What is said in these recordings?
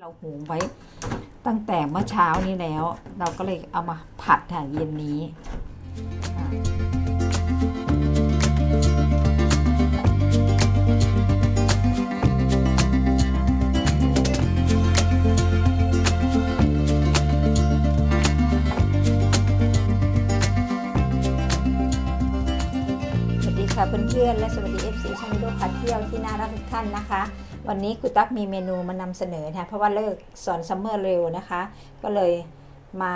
เราหุงไว้ตั้งแต่เมื่อเช้านี้แล้ว เราก็เลยเอามาผัดค่ะเย็นนี้ สวัสดีค่ะเพื่อนๆและสวัสดี FC ช่องวิดีโอพาเที่ยวที่น่ารักทุกท่านนะคะ วันนี้ครูตั๊กมีเมนูมานำเสนอนะเพราะว่าเลิกสอนซัมเมอร์เร็วนะคะ ก็เลยมา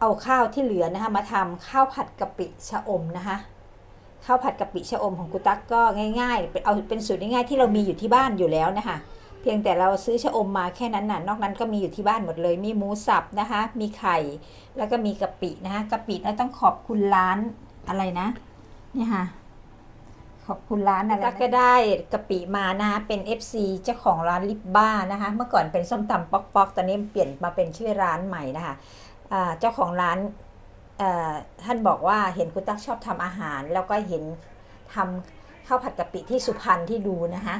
เอาข้าวที่เหลือนะคะมาทำข้าวผัดกะปิชะอมนะคะข้าวผัดกะปิชะอมของครูตั๊กก็ง่ายๆเอาเป็นสูตรง่ายๆที่เรามีอยู่ที่บ้านอยู่แล้วนะคะเพียงแต่เราซื้อชะอมมาแค่นั้นน่ะ นอกนั้นก็มีอยู่ที่บ้านหมดเลย มีหมูสับนะคะ มีไข่ แล้วก็มีกะปินะคะกะปิแล้วต้องขอบคุณร้านอะไรนะ เนี่ยค่ะ ขอบคุณร้านอะไรแล้วก็ได้กะปิมานะคะเป็น FC เจ้าของร้านลิบบ้านะคะ เมื่อก่อนเป็นส้มตำป๊อกป๊อกตอนนี้เปลี่ยนมาเป็นชื่อร้านใหม่นะคะอ่าเจ้าของร้านเอ่อท่านบอกว่าเห็นคุณตั๊กชอบทำอาหาร แล้วก็เห็นทำข้าวผัดกะปิที่สุพรรณที่ดูนะคะ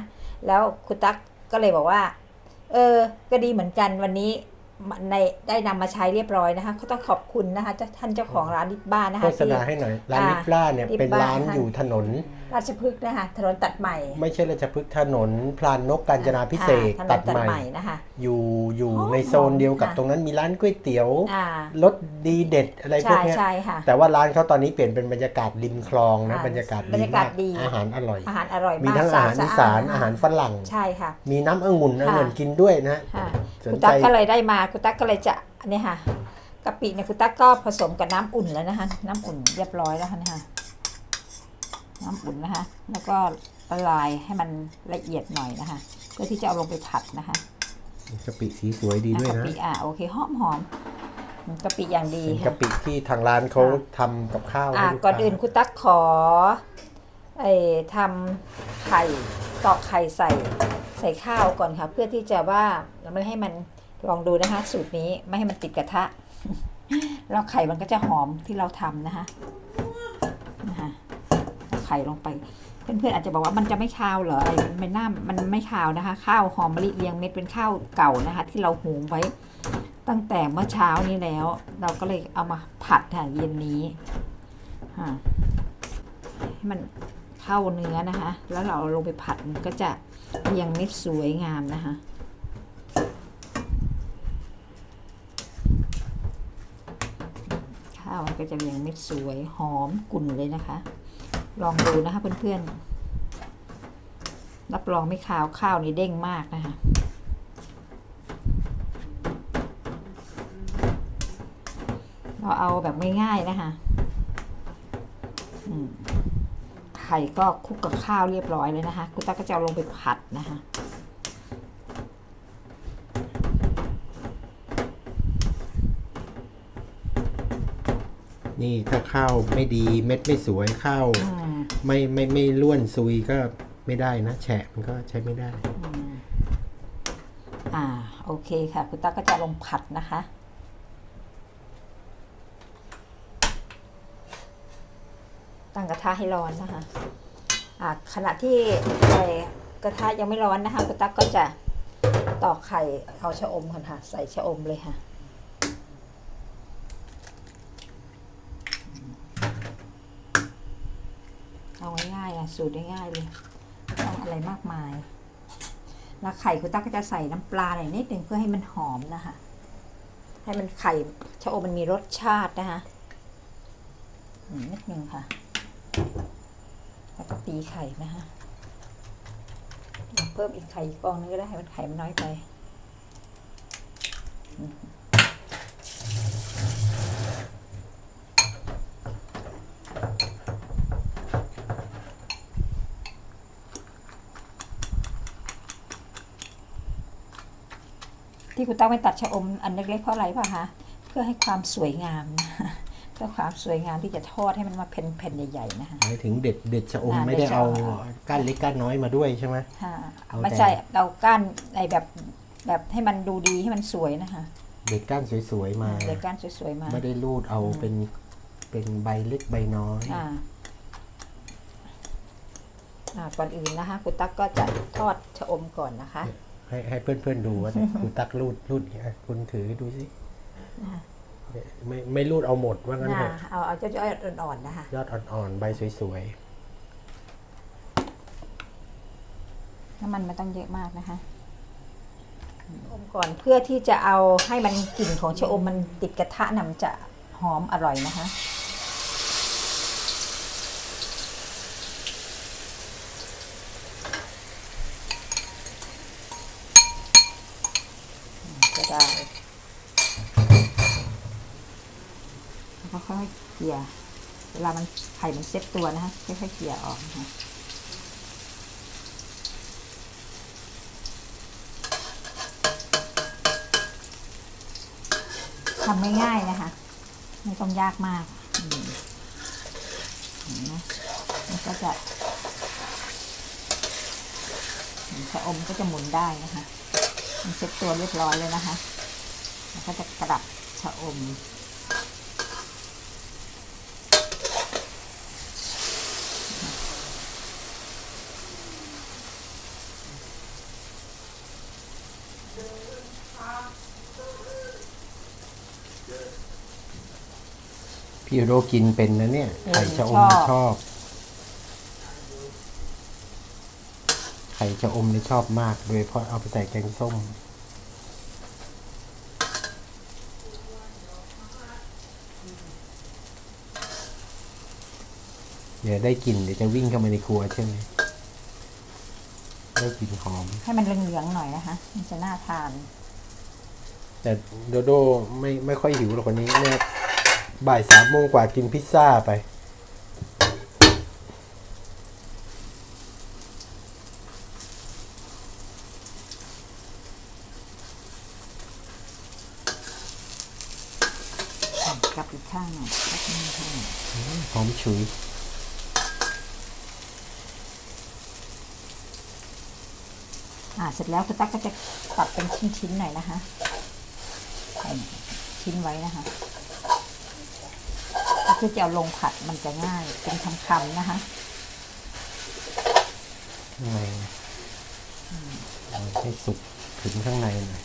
แล้วคุณตั๊กก็เลยบอกว่า เออ ก็ดีเหมือนกันวันนี้ในได้นำมาใช้เรียบร้อยนะคะก็ต้องขอบคุณนะคะเจ้าท่านเจ้าของร้านลิบบ้านะคะโฆษที่ณาให้หน่อยร้านอ่าลิปล่าเนี่ยลิปเป็นล่าร้านค่ะอยู่ถนน ราชพฤกษ์นะคะถนนตัดใหม่ ไม่ใช่ราชพฤกษ์ถนนพลานนกกาญจนาพิเศษกอ่าถนนตัดใหม่นะคะอยู่อยู่หอมในโซนเดียวกับค่ะตรงนั้นมีร้านก๋วยเตี๋ยวอ่ารสดีเด็ดอะไรพวใช่กเนี้ยใช่ค่ะแต่ว่าร้านเขาตอนนี้เปลี่ยนเป็นบรรยากาศริมคลองนะอ่าบรรยากาศบรรยากาศมดีอาหารอร่อยอาหารอร่อยมีมากทั้งอาหารสะอีสานะอาหารฝรั่งใช่ค่ะมีน้ำองุ่นค่ะองุ่นกินด้วยนะค่ะสนคุณใจตั๊กก็เลยได้มาคุณตั๊กก็เลยจะอันนี้ค่ะกะปิเนี่ยคุณตั๊กก็ผสมกับน้ำอุ่นแล้วนะคะ น้ำอุ่นเรียบร้อยแล้วค่ะนะคะ น้ำอุ่นนะคะ แล้วก็ละลายให้มันละเอียดหน่อยนะคะ เพื่อที่จะเอาลงไปผัดนะคะกะปิสีสวยดีด้วยกะนะปิอะโอเคหอมหอมกะปิอย่างดีเป็นค่ะกะปิที่ทางร้านเขาทำกับข้าวอะให้ลูกก่อนค้าอื่นคุณตั๊กขอไอ้ทำไข่ตอกไข่ใส่ใส่ข้าวก่อนค่ะ เพื่อที่จะว่าไม่ให้มันลองดูนะคะ สูตรนี้ไม่ให้มันติดกระทะแล้วไข่มันก็จะหอมที่เราทำนะคะนะคะเอาไข่ลงไป เพื่อนๆอาจจะบอกว่ามันจะไม่คาวเหรออะไรมันไม่น่ามันไม่คาวนะคะ ข้าวหอมมะลิเรียงเม็ดเป็นข้าวเก่านะคะ ที่เราหุงไว้ตั้งแต่เมื่อเช้านี้แล้ว เราก็เลยเอามาผัดค่ะเย็นนี้ให้มันเข้าเนื้อนะคะ แล้วเราลงไปผัดมันก็จะเรียงเม็ดสวยงามนะคะข้าวมันก็จะเรียงเม็ดสวยหอมกลุ่นเลยนะคะ ลองดูนะคะเพื่อนๆ รับรองไม่ขาวข้าวนี่เด้งมากนะคะเราเอาแบบง่ายๆนะคะไข่ก็คลุกกับข้าวเรียบร้อยเลยนะคะ คุณตาก็จะเอาลงไปผัดนะคะ นี่ถ้าข้าวไม่ดีเม็ดไม่สวยข้าวอืมไม่ไม่ไม่ล้วนซุยก็ไม่ได้นะ แฉะมันก็ใช้ไม่ได้อืมอ่าโอเคค่ะคุณตาก็จะลงผัดนะคะตั้งกระทะให้ร้อนนะคะอ่าขณะที่ไอ้กระทะยังไม่ร้อนนะคะคุณตั๊กก็จะตอกไข่เอาชะอมก่อนค่ะ ใส่ชะอมเลยค่ะ เอาง่ายๆอะ สูตรง่ายๆเลยไม่ต้องอะไรมากมาย แล้วไข่คุณตั๊กก็จะใส่น้ำปลาหน่อยนิดนึงเพื่อให้มันหอมนะคะให้มันไข่ชะอมมันมีรสชาตินะคะนิดนึงค่ะ แล้วก็ตีไข่นะคะเพิ่มอีกไข่กฟองนึงก็ได้ให้มันไข่มันน้อยไป อืมที่คุณตั้งไปตัดชะอมอันเล็กๆเพราะอะไรป่ะคะเพื่อให้ความสวยงามนะคะเพื่อความสวยงามที่จะทอดให้มันมาเป็นแผ่นใหญ่ๆนะคะหมายถึงเด็ดเด็ดชะอมอ่าไม่ได้เด็ดชะเอาอมก้านเล็กก้านน้อยมาด้วยใช่ไหมค่ะเอาไม่แต่ใช่เราก้านไอแบบแบบให้มันดูดีให้มันสวยนะคะ เด็ดก้านสวยๆมาเด็ดก้านสวยๆมาไม่ได้รูดเอาเป็นเป็นใบเล็กใบน้อยอ่าอ่าก่อนอื่นนะคะคุณตั๊กก็จะทอดชะอมก่อนนะคะ ให้ให้เพื่อนๆดูว่าเนี่ยคุณตักรูดรูดเนี่ยคุณถือดูสินะคะเนี่ยไม่ไม่รูดเอาหมดว่างั้นน่าเถอะเอาเอายอดๆอ่อนๆนะคะ ยอดอ่อนๆ ใบสวยน้ำมันไม่ต้องเยอะมากนะคะอมก่อนเพื่อที่จะเอาให้มันกลิ่นของชะอมมันติดกระทะน่ะมันจะหอมอร่อยนะคะจะได้แล้วก็ค่อยๆเกลี่ยเว ลามันไข่มันเซ็ตตัวนะคะค่อยๆเกลี่ยออกนะทำง่ายๆนะคะ ไม่ต้องยากมากเนไหมมันก็จะชะอมก็จะหมุนได้นะคะ มันเซ็ตตัวเรียบร้อยเลยนะคะ แล้วก็จะกระดับชะอม พี่โรกินเป็นนะเนี่ยไข่ชะอมชอบ ไข่ชะอมนี่ชอบมากโดยเฉพาะเอาไปใส่แกงส้มเดี๋ยวได้กลิ่นเดี๋ยวจะวิ่งเข้ามาในครัวใช่ไหมได้กลิ่นหอม ให้มันเหลืองๆหน่อยนะคะ มันจะน่าทาน แต่โดโดไม่ไม่ค่อยหิวหรอกวันนี้เนี่ยบ่ายสามโมงกว่ากินพิซซ่าไป กลับอีกข้างหน่อยแป๊บนึงค่ะหอมฉุย อ่าเสร็จแล้วคุณตั๊กก็จะตัดเป็นชิ้นๆหน่อยนะคะเอา ชิ้นไว้นะคะถ้าคือจะเอาลงผัดมันจะง่ายเป็นคำๆนะคะข้างในเอาให้สุกถึงข้างในหน่อย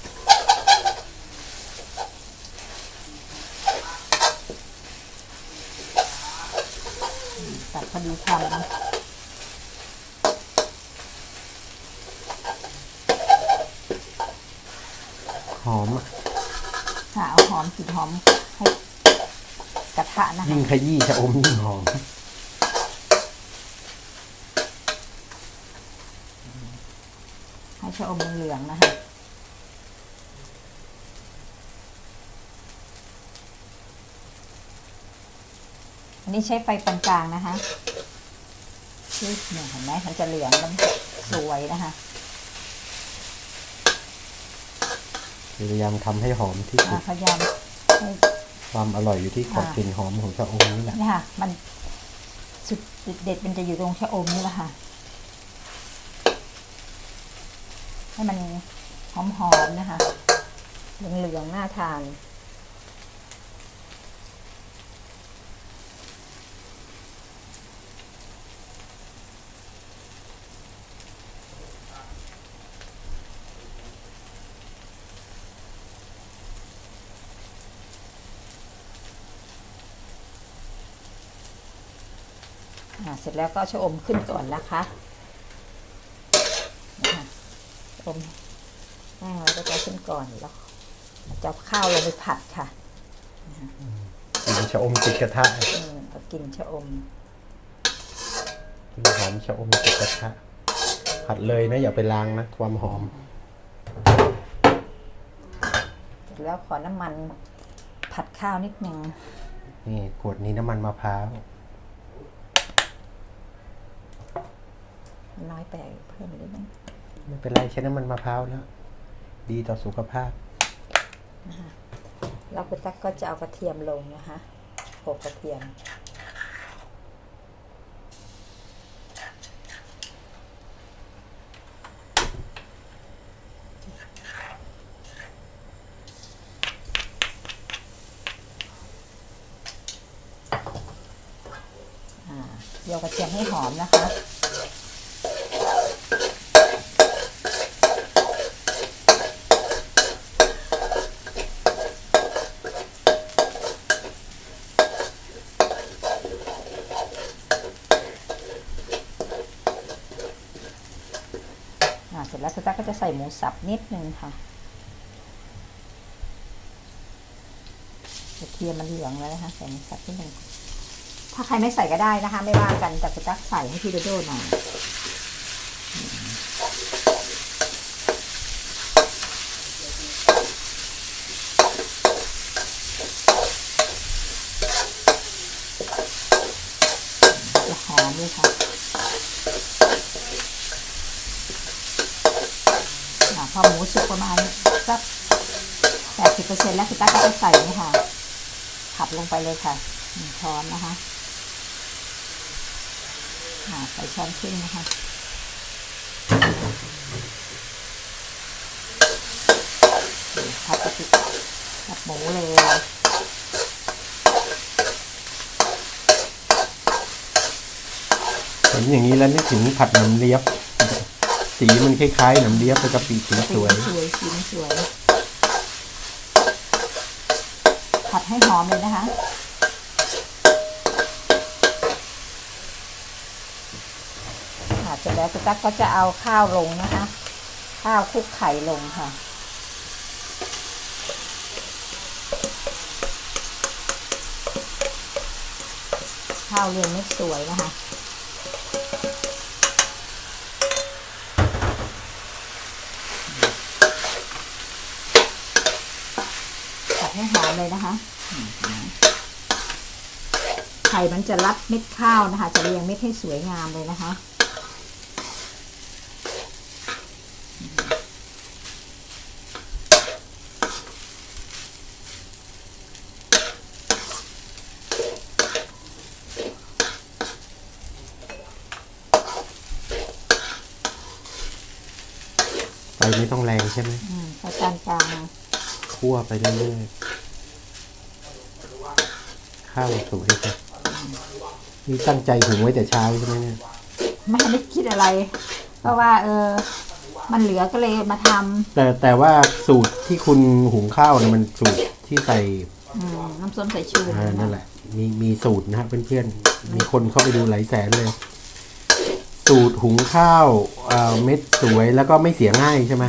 ตัดพอดีคำนะหอมอะค่ะเอาหอ มกลิ่นหอมให้กระทะนะคะยิ่งขยี้ชะอมยิ่งหอมให้ชะอมเหลืองๆนะคะอันนี้ใช้ไฟปานกลางนะคะนี่เนี่ยเห็นไหมมันจะเหลืองมันสวยนะคะพยายามทำให้หอมที่สุอ่าดพยายามให้ ความอร่อยอยู่ที่ขอบกลิ่นหอมของชะอมนี่แหละนี่ค่ะ มันสุดเด็ดมันจะอยู่ตรงชะอมนี่แหละค่ะ ให้มันหอมๆนะคะ เหลืองๆน่าทาน เสร็จแล้วก็ชะอมขึ้นก่อนนะคะนะคะชะอมแห้งแล้วก็จะขึ้นก่อนแล้วจะเอาข้าวลงไปผัดค่ะกลิ่นชะอมติดกระทะอืมเอากินชะอมกลิ่นหอมชะอมติดกระทะผัดเลยนะอย่าไปล้างนะความหอมเสร็จแล้วขอน้ำมันผัดข้าวนิดนึงนี่ขวดนี้น้ำมันมะพร้าว น้อยไปเพิ่มอีกนิดนึงไม่เป็นไรใช้น้ำมันมะพร้าวแล้ว ดีต่อสุขภาพเราคุณตั๊กก็จะเอากระเทียมลงนะคะโขลกกระเทียม อ่าโยกกระเทียมให้หอมนะคะ ก็จะ ใส่หมูสับนิดนึงค่ะกระเทียมมันเหลืองแล้วนะคะใส่หมูสับนิดนึงถ้าใครไม่ใส่ก็ได้นะคะ ไม่ว่ากันแต่คุณตักใส่ให้พี่โดโดหน่อยจะหอมเลยค่ะอะพอหมู สุกประมาณสักแปดสิบเปอร์เซ็นต์แล้วคุณตั๊กก็จะใส่นี่ค่ะผัดลงไปเลยค่ะหนึ่งช้อนนะคะอ่าใส่ช้อนครึ่งนะคะผัดกะปิผัดหมูเลยเห็นอย่างนี้แล้วนึกถึงผัดหนำเลียบ สีมันคล้ายๆหนำเลียบแต่กะปิสีสวยสวยสีสวย ผัดให้หอมเลยนะคะค่ะเสร็จแล้วคุณตั๊กก็จะเอาข้าวลงนะคะ ข้าวคลุกไข่ลงค่ะข้าวเรียงไม่สวยนะคะ ผัดให้หอม เลยนะคะอืมไข่มันจะรัดเม็ดข้าวนะคะ จะเรียงเม็ดให้สวยงามเลยนะคะไฟไม่ต้องแรงใช่ไหมอืมใส่จานกลางคั่วไปเรื่อยๆ ข้าวสวยจ้ะนี่ตั้งใจหุงไว้แต่เช้าใช่ไหมเนี่ยไม่ได้คิดอะไร เพราะว่า เออ มันเหลือก็เลยมาทแต่แต่ว่าสูตรที่คุณหุงข้าวเนี่ยมันสูตรที่ใส่ำอืมน้ำส้มสายชูอ่านั่นแหละ มีมีสูตรนะฮะเพื่อนๆ มีคนเข้าไปดูหลายแสนเลย สูตรหุงข้าวเอ่อเม็ดสวยแล้วก็ไม่เสียง่ายใช่ไหม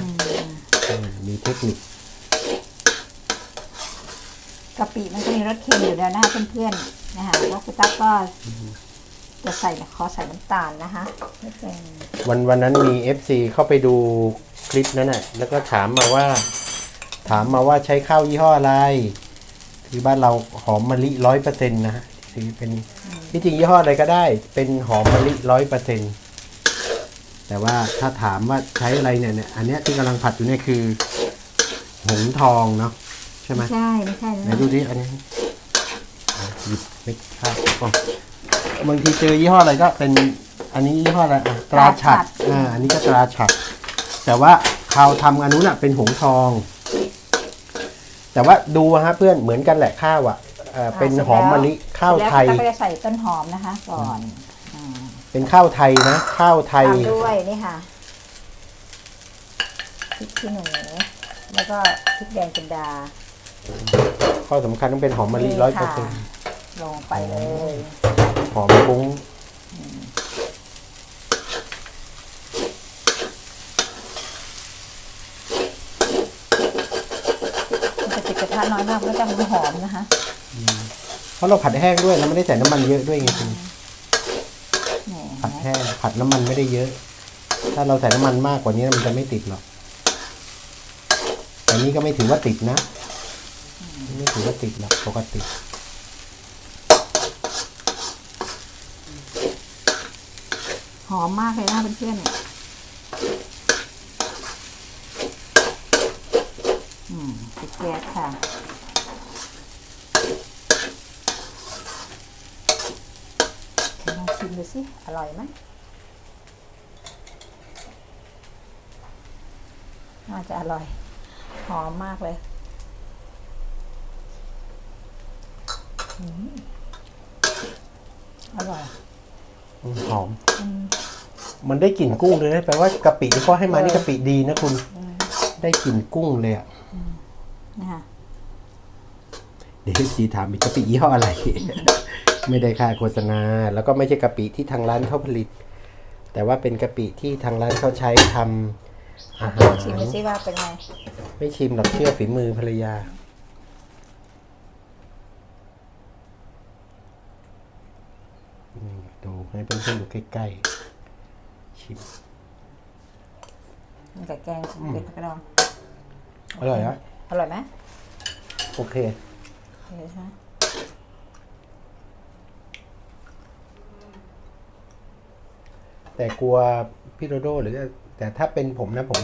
อ่ามีเทคนิค กะปิมันก็มีรสเค็มอยู่แล้วนะคะเพื่อนๆนะคะแล้วคุณตั๊กก็จะใส่ขอใส่น้ำตาลนะคะไม่เป็นวันวันนั้นมี FC เข้าไปดูคลิปนั้นน่ะ แล้วก็ถามมาว่า ถามมาว่าใช้ข้าวยี่ห้ออะไร คือบ้านเราหอมมะลิร้อยเปอร์เซ็นต์นะฮะคือเป็นที่จริงยี่ห้ออะไรก็ได้ เป็นหอมมะลิร้อยเปอร์เซ็นต์แต่ว่าถ้าถามว่าใช้อะไรเนี่ยเนี่ยอันเนี้ยที่กำลังผัดอยู่เนี่ยคือ หงทองเนาะ ใช่ไหมไม่ใช่ไม่ใช่ไหนนะดูดิอันนี้อะหยิบเม็ดข้าวอ๋อบางทีเจอยี่ห้ออะไรก็เป็นอันนี้ยี่ห้ออะไรอะตราฉัดอ่าอันนี้ก็ตราฉัด แต่ว่าเขาวทำอันนู้นอะเป็นหงทอง แต่ว่าดูอะฮะเพื่อนเหมือนกันแหละข้าวอะเอ่อเป็นหอมมะลิข้าวไทยแล้วก็จะใส่ต้นหอมนะคะก่อนอ่าเป็นข้าวไทยนะ ข้าวไทยตามด้วยนี่ค่ะพริกขี้หนูแล้วก็พริกแดงจินดา ข้อสำคัญต้องเป็นหอมมะลิร้อยเปอร์ค่ะเซ็นต์ลงไปเลยหอมฟุ้งมันจะติดกระทะน้อยมากแล้วจะหอมๆนะคะเพราะเราผัดแห้งด้วยเราไม่ได้ใส่น้ำมันเยอะด้วยไงคุณนี่ผัดแห้งผัดน้ำมันไม่ได้เยอะ ถ้าเราใส่น้ำมันมากกว่านี้มันจะไม่ติดหรอกแต่นี้ก็ไม่ถือว่าติดนะ ไม่ถือว่าติดหรอกปกติหอมมากเลยนะเพื่อนๆเนี่ยอืมปิดแก๊สค่ะลองชิมดูสิ อร่อยไหมน่าจะอร่อย หอมมากเลย อืมอร่อยอืมหอม มันได้กลิ่นกุ้งเลยนะแปลว่ากะปิที่เขาให้มานี่กะปิดีนะคุณ ได้กลิ่นกุ้งเลยอะนะคะเดี๋ยวซีถามอีกกะปิยี่ห้ออะไร ไม่ได้ค่าโฆษณา แล้วก็ไม่ใช่กะปิที่ทางร้านเขาผลิต แต่ว่าเป็นกะปิที่ทางร้านเขาใช้ทอาหาลรองชิมดูซิว่าเป็นไง ไม่ชิมหรอกเชื่อฝีมือภรรยา อืมดู ให้เพื่อนๆดูใกล้ๆ ชิมมันกับแกงเผ็ดผักกระดองอร่อยอะอร่อยไหมโอเคโอเคใช่ไหมแต่กลัวพี่โดโดหรือ แต่ถ้าเป็นผมนะผม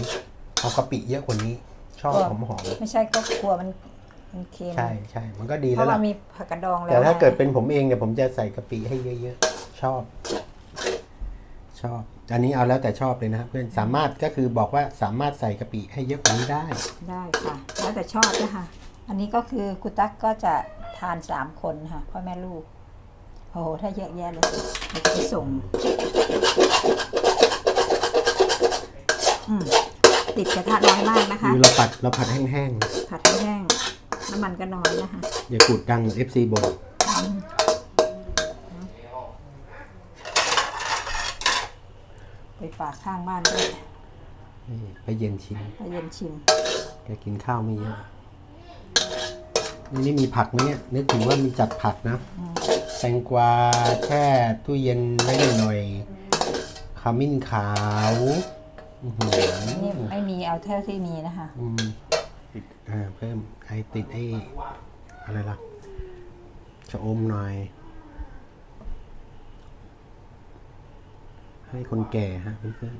เอากะปิเยอะกว่านี้ ชอบหอมหอมไม่ใช่ก็กลัวมันมันเค็มๆใช่ใช่มันก็ดีเพแล้วราะล่ะว่ามีผักกระดองแล้วแต่ถ้าไง เกิดเป็นผมเองเนี่ยผมจะใส่กะปิให้เยอะๆ ชอบ ชอบ อันนี้เอาแล้วแต่ชอบเลยนะครับเพื่อนสามารถก็คือบอกว่าสามารถใส่กะปิให้เยอะกว่านี้ได้ ได้ค่ะ แล้วแต่ชอบนะคะอันนี้ก็คือคุณตั๊กก็จะทานสามคนค่ะพ่อแม่ลูกโอ้โหถ้าเยอะแยะเลยเดี๋ยวจะไปส่งอืมติดกระทะน้อยมากนะคะ คือเราผัดเราผัดแห้งผัดให้แห้งน้ำมันก็น้อยนะคะ ๆอย่ากูดดัง FC บอกไปฝากข้างบ้านด้วยนี่ไปเย็นชิมไปเย็นชิมแกกินข้าวไม่เยอะนี่นี่มีผักไหมเนี่ยนึกถึงว่ามีจัดผักนะแตงกวาแช่ตู้เย็นไว้หน่อยๆขมิ้นขาวอื้อหือนี่ไม่มีเอาเท่าที่มีนะคะอืมติดอ่าเพิ่มไอติดไออะไรล่ะชะอมหน่อย ให้คนแก่ฮะเพื่อน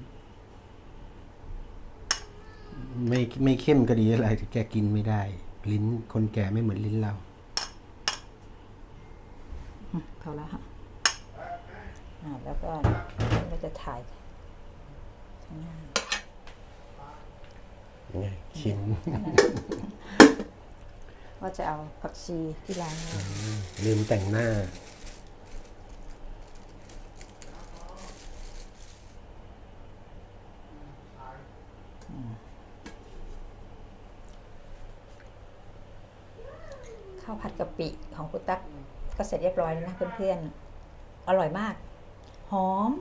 ๆไม่ไม่เข้มก็ดีอะไรแต่แกกินไม่ได้ ลิ้นคนแก่ไม่เหมือนลิ้นเราอืมพอแล้วค่ะอ่าแล้วก็เราจะถ่ายข้างหน้าไงชิมว่าจะเอาผักชีที่ร้านนี้ลืมแต่งหน้า ข้าวผัดกะปิ ของคุณตั๊กก็เสร็จเรียบร้อยแล้วนะเพื่อนๆ อร่อยมาก หอม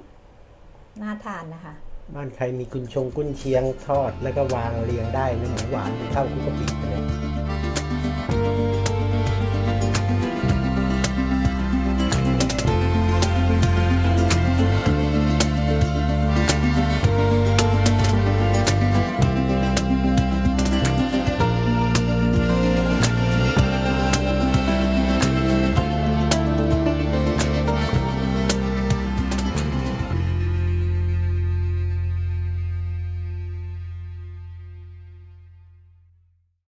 น่าทานนะคะ บ้านใครมีกุนชงกุนเชียงทอด แล้วก็วางเรียงได้นะหมูหวานเข้าคุกกะปิเลย